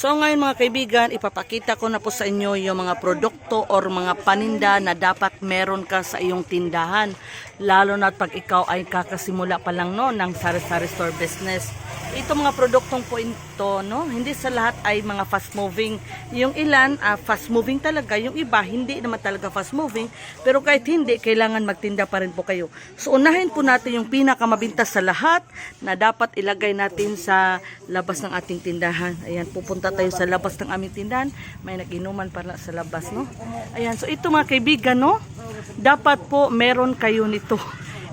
So ngayon mga kaibigan, ipapakita ko na po sa inyo yung mga produkto or mga paninda na dapat meron ka sa iyong tindahan. Lalo na pag ikaw ay kakasimula pa lang no, ng sari-sari store business. Ito mga produktong po ito, no? hindi sa lahat ay mga fast moving. Yung ilan, ah, fast moving talaga. Yung iba, hindi naman talaga fast moving. Pero kahit hindi, kailangan magtinda pa rin po kayo. So unahin po natin yung pinakamabintas sa lahat na dapat ilagay natin sa labas ng ating tindahan. Ayan, pupunta tayo sa labas ng aming tindahan. May naginuman para sa labas, no? Ayan, so ito mga kaibigan, no? Dapat po meron kayo nito.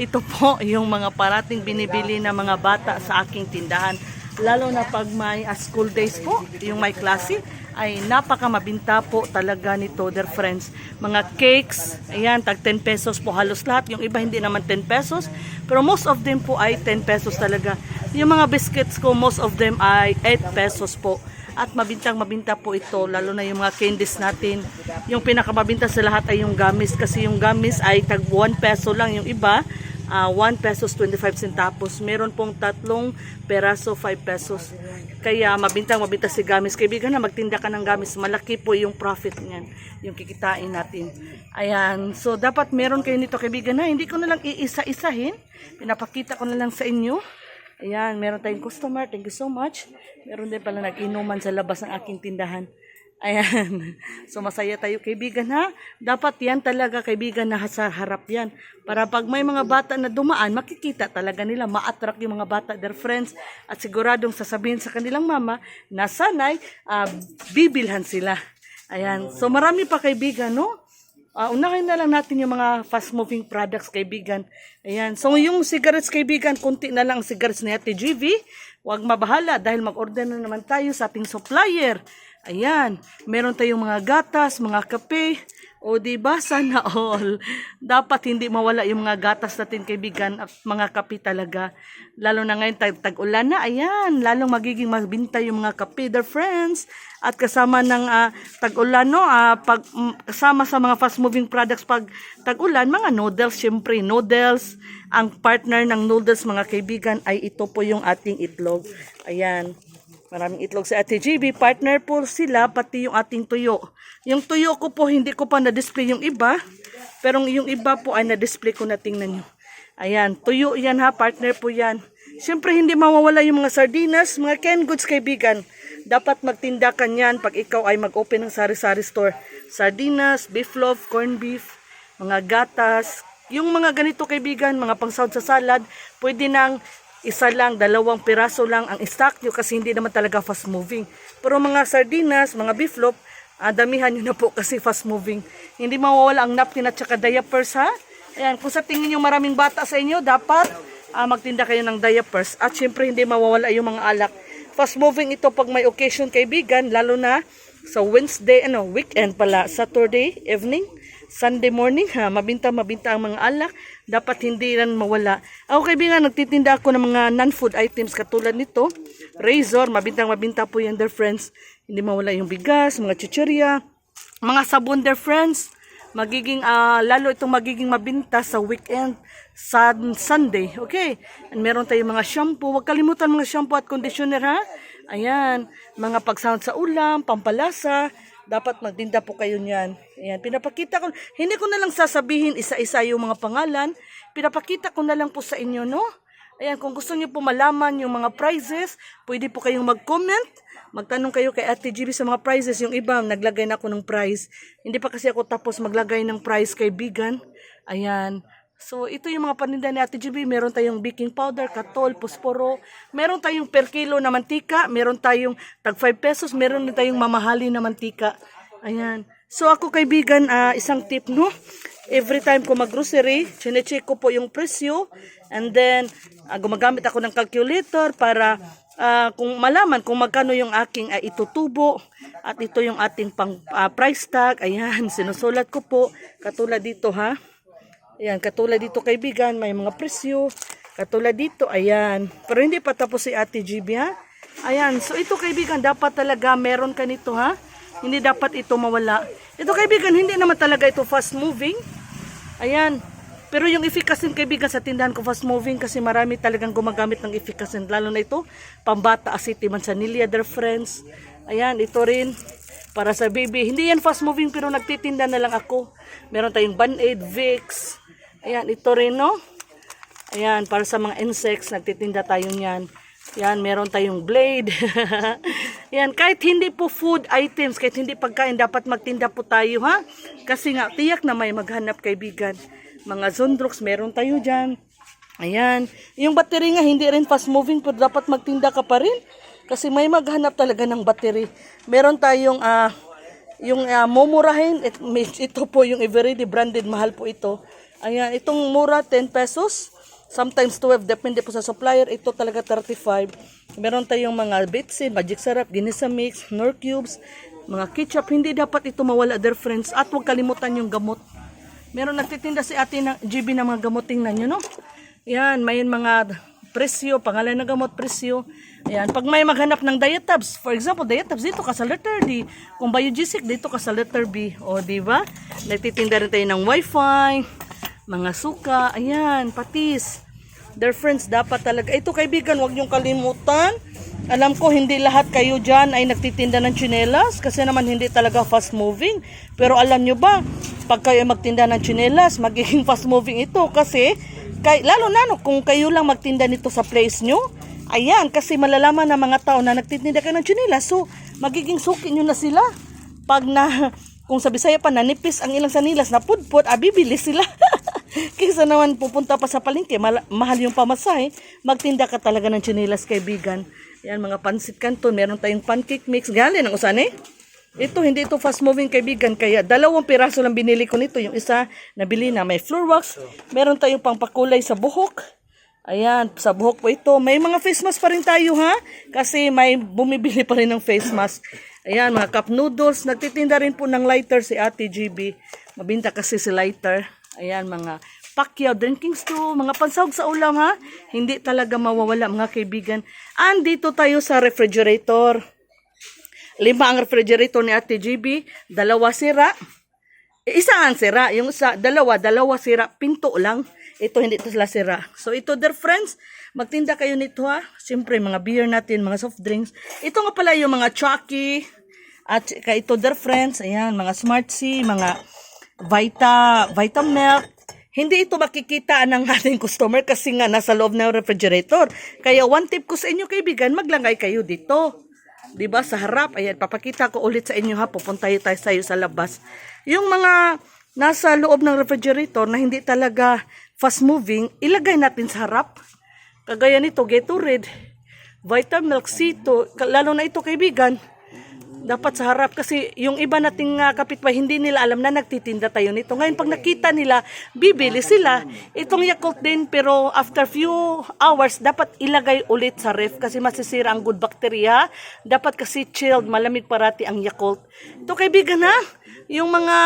Ito po yung mga parating binibili ng mga bata sa aking tindahan. Lalo na pag may ah, school days po, yung may klase, ay napaka mabinta po talaga nito, dear friends. Mga cakes, ayan, tag 10 pesos po halos lahat. Yung iba hindi naman 10 pesos, pero most of them po ay 10 pesos talaga. Yung mga biscuits ko, most of them ay 8 pesos po. At mabintang mabinta po ito, lalo na yung mga candies natin. Yung pinakamabinta sa lahat ay yung gamis kasi yung gamis ay tag 1 peso lang. Yung iba, ah, 1 pesos 25 centavos. Meron pong tatlong peraso 5 pesos. Kaya mabintang mabinta si gamis. Kaibigan na magtinda ka ng gamis, malaki po yung profit niyan, yung kikitain natin. Ayan, so dapat meron kayo nito kaibigan na hindi ko na lang iisa-isahin. Pinapakita ko na lang sa inyo. Ayan, meron tayong customer. Thank you so much. Meron din pala nag-inuman sa labas ng aking tindahan. Ayan. So masaya tayo kaibigan ha. Dapat yan talaga kaibigan na sa harap yan. Para pag may mga bata na dumaan, makikita talaga nila. Ma-attract yung mga bata, their friends. At siguradong sasabihin sa kanilang mama na sanay ah, bibilhan sila. Ayan. So marami pa kaibigan, no? Ah, unahin na lang natin yung mga fast-moving products, kaibigan. Ayan. So, yung cigarettes, kaibigan, kunti na lang ang cigarettes ni Ate GV. Huwag mabahala dahil mag-order na naman tayo sa ating supplier. Ayan. Meron tayong mga gatas, mga kape. O di ba sana all. Dapat hindi mawala yung mga gatas natin kaibigan at mga kape talaga. Lalo na ngayon tag tag-ulan na. Ayan, lalong magiging mabinta yung mga kape, their friends. At kasama ng ah, tag-ulan no, ah, pag mm, kasama sa mga fast moving products pag tag-ulan, mga noodles syempre, noodles. Ang partner ng noodles mga kaibigan ay ito po yung ating itlog. Ayan. Maraming itlog sa Ate GB. Partner po sila, pati yung ating tuyo. Yung tuyo ko po, hindi ko pa na-display yung iba. Pero yung iba po ay na-display ko na tingnan nyo. Ayan, tuyo yan ha, partner po yan. Siyempre, hindi mawawala yung mga sardinas, mga canned goods kaibigan. Dapat magtinda ka niyan pag ikaw ay mag-open ng sari-sari store. Sardinas, beef loaf, corned beef, mga gatas. Yung mga ganito kaibigan, mga pangsahod sa salad, pwede nang isa lang, dalawang piraso lang ang stock nyo kasi hindi naman talaga fast moving. Pero mga sardinas, mga beef loaf, ah, damihan nyo na po kasi fast moving. Hindi mawawala ang napkin at saka diapers ha. Ayan, kung sa tingin nyo maraming bata sa inyo, dapat ah, magtinda kayo ng diapers. At syempre hindi mawawala yung mga alak. Fast moving ito pag may occasion kaibigan, lalo na sa Wednesday, ano, weekend pala, Saturday evening. Sunday morning, ha, mabinta mabinta ang mga alak, dapat hindi rin mawala. Ako kaibigan, nagtitinda ako ng mga non-food items katulad nito. Razor, mabintang mabinta po yan, their friends. Hindi mawala yung bigas, mga chichirya, mga sabon, their friends. Magiging, ah, lalo itong magiging mabinta sa weekend, sa Sunday, okay? And meron tayong mga shampoo, huwag kalimutan mga shampoo at conditioner, ha? Ayan, mga pagsound sa ulam, pampalasa, dapat magtinda po kayo niyan. Ayan, pinapakita ko, hindi ko na lang sasabihin isa-isa yung mga pangalan, pinapakita ko na lang po sa inyo, no? Ayan, kung gusto niyo po malaman yung mga prizes, pwede po kayong mag-comment, magtanong kayo kay Ate GB sa mga prizes. Yung iba, naglagay na ako ng prize. Hindi pa kasi ako tapos maglagay ng prize kay Bigan. Ayan. So, ito yung mga paninda ni Ate GB. Meron tayong baking powder, katol, posporo. Meron tayong per kilo na mantika. Meron tayong tag 5 pesos. Meron din tayong mamahali na mantika. Ayan. So, ako kaibigan, ah, isang tip, no? Every time ko mag-grocery, chinecheck ko po yung presyo. And then, ah, gumagamit ako ng calculator para ah, kung malaman kung magkano yung aking ah, itutubo. At ito yung ating pang ah, price tag. Ayan, sinusulat ko po. Katulad dito, ha? Ayan, katulad dito kaibigan, may mga presyo. Katulad dito, ayan. Pero hindi pa tapos si Ate GB, ha? Ayan, so ito kaibigan, dapat talaga meron ka nito, ha? Hindi dapat ito mawala. Ito kaibigan, hindi naman talaga ito fast moving. Ayan. Pero yung efficacy kaibigan sa tindahan ko fast moving kasi marami talagang gumagamit ng efficacy. Lalo na ito, pambata asiti mansanilla, their friends. Ayan, ito rin para sa baby. Hindi yan fast moving pero nagtitinda na lang ako. Meron tayong Band-Aid, Vicks. Ayan, ito rin, no? Ayan, para sa mga insects, nagtitinda tayo niyan. Yan, meron tayong blade. Yan, kahit hindi po food items, kahit hindi pagkain, dapat magtinda po tayo, ha? Kasi nga, tiyak na may maghanap kaibigan. Mga Zondrox, meron tayo dyan. Ayan. Yung battery nga, hindi rin fast moving, pero dapat magtinda ka pa rin. Kasi may maghanap talaga ng battery. Meron tayong, ah, yung uh, mumurahin, it, ito po yung everyday branded, mahal po ito. Ayan, itong mura, 10 pesos. Sometimes 12, depende po sa supplier. Ito talaga 35. Meron tayong mga bitsin, magic syrup, ginisa mix, nor cubes, mga ketchup. Hindi dapat ito mawala, dear friends. At huwag kalimutan yung gamot. Meron nagtitinda si ate ng GB ng mga gamot. Tingnan nyo, no? Yan, may mga presyo, pangalan ng gamot, presyo. Ayan, pag may maghanap ng diet tabs, for example, diet tabs, dito ka sa letter D. Kung biogesic, dito ka sa letter B. O, di ba? Nagtitinda rin tayo ng wifi, mga suka, ayan, patis. Dear friends, dapat talaga, ito kaibigan, huwag niyong kalimutan. Alam ko, hindi lahat kayo dyan ay nagtitinda ng tsinelas kasi naman hindi talaga fast moving. Pero alam nyo ba, pag kayo magtinda ng tsinelas, magiging fast moving ito kasi, kay, lalo na no, kung kayo lang magtinda nito sa place nyo, ayan, kasi malalaman ng mga tao na nagtitinda kayo ng tsinelas, so magiging suki nyo na sila. Pag na, kung sa Bisaya pa, nanipis ang ilang sanilas na pudpud, ah, bibili sila. Kaysa naman pupunta pa sa palengke, mal- mahal yung pamasahe, magtinda ka talaga ng tsinelas kaibigan. Yan, mga pansit canton, meron tayong pancake mix. Galing ang usan eh. Ito, hindi ito fast moving kaibigan. Kaya dalawang piraso lang binili ko nito. Yung isa, nabili na may floor wax. Meron tayong pangpakulay sa buhok. Ayan, sa buhok po ito. May mga face mask pa rin tayo ha. Kasi may bumibili pa rin ng face mask. Ayan, mga cup noodles. Nagtitinda rin po ng lighter si Ate GB. Mabinta kasi si lighter. Ayan, mga Pacquiao drinking stew, mga pansahog sa ulam ha. Hindi talaga mawawala mga kaibigan. Andito tayo sa refrigerator. Lima ang refrigerator ni Ate GB, dalawa sira. Isa ang sira, yung isa, dalawa, dalawa sira, pinto lang. Ito hindi ito sila sira. So ito dear friends, magtinda kayo nito ha. Siyempre mga beer natin, mga soft drinks. Ito nga pala yung mga Chucky. At saka ito dear friends, ayan, mga Smart C, mga Vita, Vita Milk. Hindi ito makikita ng ating customer kasi nga nasa loob ng refrigerator. Kaya one tip ko sa inyo kaibigan, maglangay kayo dito. 'Di ba sa harap? Ayan, papakita ko ulit sa inyo ha. Pupunta tayo tayo sa labas. Yung mga nasa loob ng refrigerator na hindi talaga fast moving, ilagay natin sa harap. Kagaya nito, Gatorade, Vitamilk, Cito, lalo na ito kaibigan, dapat sa harap kasi yung iba nating uh, kapitbahay hindi nila alam na nagtitinda tayo nito. Ngayon pag nakita nila, bibili sila. Itong Yakult din pero after few hours dapat ilagay ulit sa ref kasi masisira ang good bacteria. Dapat kasi chilled, malamig parati ang Yakult. Ito kaibigan ha, yung mga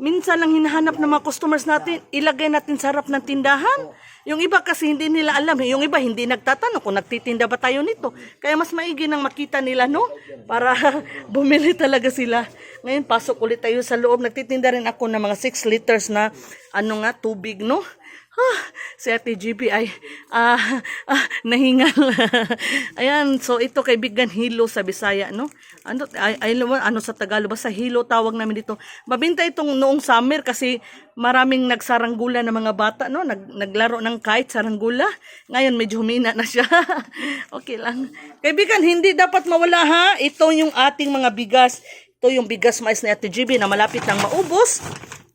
minsan lang hinahanap ng mga customers natin, ilagay natin sa harap ng tindahan. Yung iba kasi hindi nila alam, eh. yung iba hindi nagtatanong kung nagtitinda ba tayo nito. Kaya mas maigi nang makita nila, no? Para bumili talaga sila. Ngayon, pasok ulit tayo sa loob. Nagtitinda rin ako ng mga 6 liters na ano nga, tubig, no? Ah, si Ate GB ay ah, ah, nahingal. Ayan, so ito kaibigan hilo sa Bisaya, no? Ano ay, ay ano sa Tagalog basta hilo tawag namin dito. Mabinta itong noong summer kasi maraming nagsaranggula ng mga bata, no? Nag, naglaro ng kite saranggula. Ngayon medyo humina na siya. okay lang. Kaibigan, hindi dapat mawala ha. Ito yung ating mga bigas. Ito yung bigas mais ni Ate GB na malapit nang maubos.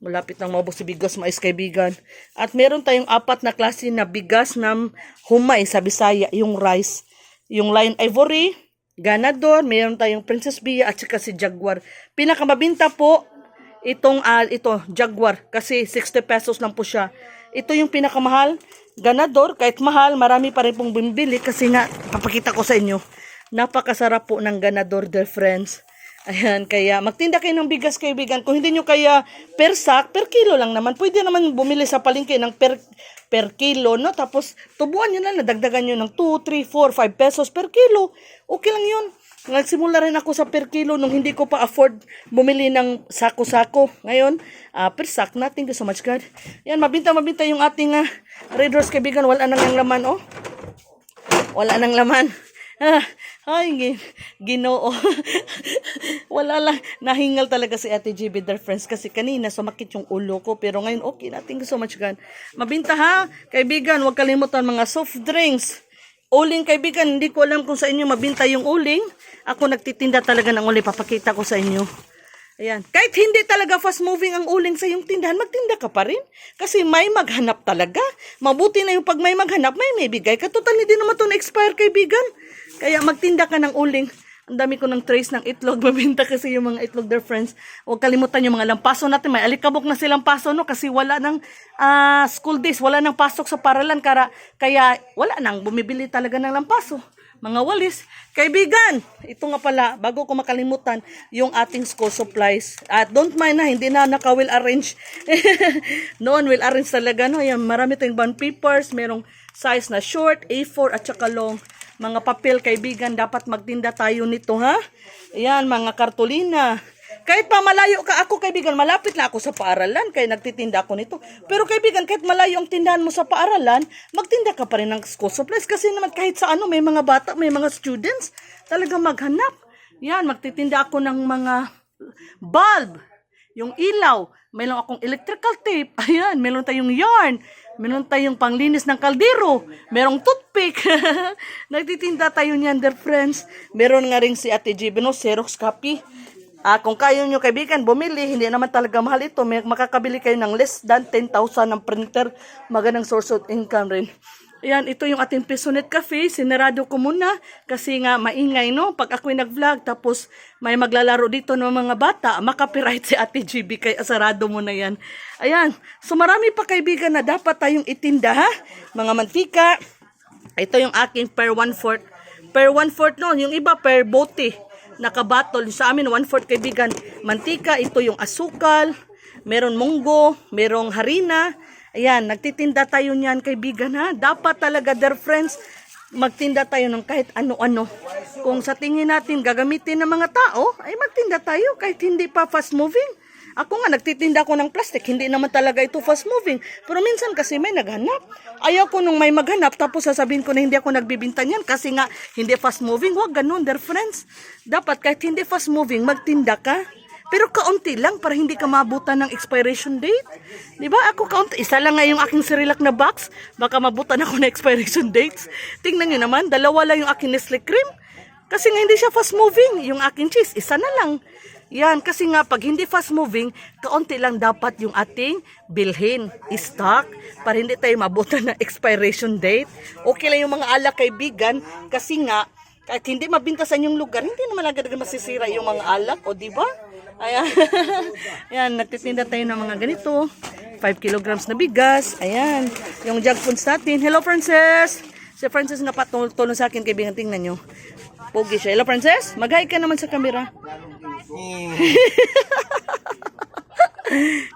Malapit nang maubos si bigas mais kaibigan. At meron tayong apat na klase na bigas ng humay sa Bisaya, yung rice. Yung line ivory, ganador, meron tayong Princess Bia at saka si Jaguar. Pinakamabinta po itong ah, ito Jaguar kasi 60 pesos lang po siya. Ito yung pinakamahal. Ganador, kahit mahal, marami pa rin pong bumibili kasi nga, papakita ko sa inyo, napakasarap po ng ganador, dear friends. Ayan, kaya magtinda kayo ng bigas kaibigan. Kung hindi nyo kaya per sack, per kilo lang naman. Pwede naman bumili sa palengke ng per, per kilo, no? Tapos, tubuan nyo na, nadagdagan nyo ng 2, 3, 4, 5 pesos per kilo. Okay lang yun. Nagsimula rin ako sa per kilo nung hindi ko pa afford bumili ng sako-sako. Ngayon, ah, per sack na. Thank you so much, God. Yan, mabinta-mabinta yung ating uh, Red Horse kaibigan. Wala nang ang laman, oh. Wala nang laman. Ah, ay, gi- ginoo. Wala lang. Nahingal talaga si Ate GB, their friends. Kasi kanina, sumakit yung ulo ko. Pero ngayon, okay na. Thank you so much, God. Mabinta ha, kaibigan. Huwag kalimutan mga soft drinks. Uling, kaibigan. Hindi ko alam kung sa inyo mabinta yung uling. Ako nagtitinda talaga ng uling. Papakita ko sa inyo. Ayan. Kahit hindi talaga fast moving ang uling sa iyong tindahan, magtinda ka pa rin. Kasi may maghanap talaga. Mabuti na yung pag may maghanap, may may bigay ka. Total, hindi naman ito na-expire, kaibigan. Kaya magtinda ka ng uling. Ang dami ko ng trace ng itlog. Mabinta kasi yung mga itlog, their friends. Huwag kalimutan yung mga lampaso natin. May alikabok na silang paso, no? Kasi wala ng ah, school days. Wala nang pasok sa paralan. Kara, kaya wala nang bumibili talaga ng lampaso mga walis. Kaibigan, ito nga pala, bago ko makalimutan, yung ating school supplies. At don't mind na, hindi na naka-will arrange. Noon, will arrange talaga. No? Yan, marami tayong bond papers, merong size na short, A4 at saka long. Mga papel, kaibigan, dapat magtinda tayo nito, ha? Ayan, mga kartolina. Kahit pa malayo ka ako, kaibigan, malapit na ako sa paaralan, kaya nagtitinda ako nito. Pero kaibigan, kahit malayo ang tindahan mo sa paaralan, magtinda ka pa rin ng school supplies. Kasi naman kahit sa ano, may mga bata, may mga students, talaga maghanap. Yan, magtitinda ako ng mga bulb, yung ilaw, mayroon akong electrical tape, ayan, meron tayong yarn, meron tayong panglinis ng kaldero, merong toothpick. Nagtitinda tayo niyan, dear friends. Meron nga rin si Ate Jibe, no, Xerox copy. Ah, kung kayo nyo kaibigan, bumili, hindi naman talaga mahal ito. May, makakabili kayo ng less than 10,000 ng printer. Magandang source of income rin. Ayan, ito yung ating Pisonet Cafe. Sinarado ko muna kasi nga maingay, no? Pag ako'y nag-vlog, tapos may maglalaro dito ng mga bata, makapiright si Ate GB, kaya sarado mo na yan. Ayan, so marami pa kaibigan na dapat tayong itinda, ha? Mga mantika. Ito yung aking per one-fourth. Per one-fourth, no? Yung iba per bote. Nakabatol. Sa amin, one-fourth kaibigan. Mantika, ito yung asukal. Meron munggo, merong harina. Ayan, nagtitinda tayo niyan kaibigan ha. Dapat talaga, dear friends, magtinda tayo ng kahit ano-ano. Kung sa tingin natin gagamitin ng mga tao, ay magtinda tayo kahit hindi pa fast moving. Ako nga, nagtitinda ko ng plastic. Hindi naman talaga ito fast moving. Pero minsan kasi may naghanap. Ayaw ko nung may maghanap, tapos sasabihin ko na hindi ako nagbibinta niyan kasi nga hindi fast moving. Huwag ganun, dear friends. Dapat kahit hindi fast moving, magtinda ka. Pero kaunti lang para hindi ka mabutan ng expiration date. Di ba? Ako kaunti. Isa lang nga yung aking Cerelac na box. Baka mabutan ako ng expiration dates. Tingnan nyo naman, dalawa lang yung aking Nestle cream. Kasi nga hindi siya fast moving. Yung aking cheese, isa na lang. Yan, kasi nga pag hindi fast moving, kaunti lang dapat yung ating bilhin, stock, para hindi tayo mabutan ng expiration date. Okay lang yung mga alak kaibigan, kasi nga, kahit hindi mabinta sa inyong lugar, hindi naman agad masisira yung mga alak, o di ba? Ayan. Ayan, nagtitinda tayo ng mga ganito. 5 kilograms na bigas. Ayan. Yung jug foods natin. Hello, Princess! Si Princess nga patulong sa akin, kaibigan. Tingnan nyo. Pogi siya. Hello, Princess? Mag-hi ka naman sa camera.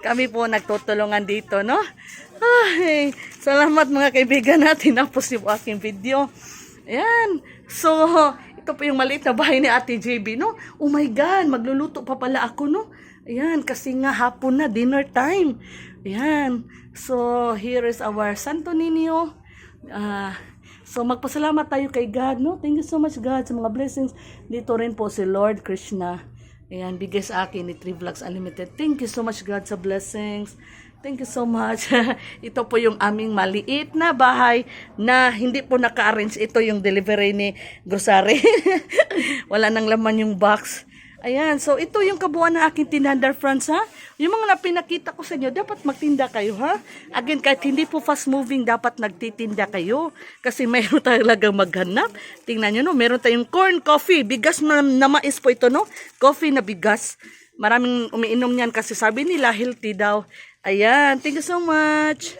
Kami po nagtutulungan dito, no? Ay, salamat mga kaibigan natin. Tapos yung aking video. Ayan. So, ito po yung maliit na bahay ni Ate JB, no? Oh my God, magluluto pa pala ako, no? Ayan, kasi nga hapon na, dinner time. Ayan. So, here is our Santo Niño. Ah, so, magpasalamat tayo kay God, no? Thank you so much, God, sa mga blessings. Dito rin po si Lord Krishna. Ayan, bigay sa akin ni Tree Vlogs Unlimited. Thank you so much, God, sa blessings. Thank you so much. Ito po yung aming maliit na bahay na hindi po naka-arrange. Ito yung delivery ni grocery. Wala nang laman yung box. Ayan, so ito yung kabuuan ng aking tindahan, friends, ha? Yung mga napinakita ko sa inyo, dapat magtinda kayo, ha? Again, kahit hindi po fast moving, dapat nagtitinda kayo. Kasi mayroon talagang maghanap. Tingnan nyo, no? Meron tayong corn coffee. Bigas na, na mais po ito, no? Coffee na bigas. Maraming umiinom niyan kasi sabi nila healthy daw. Ayan, thank you so much.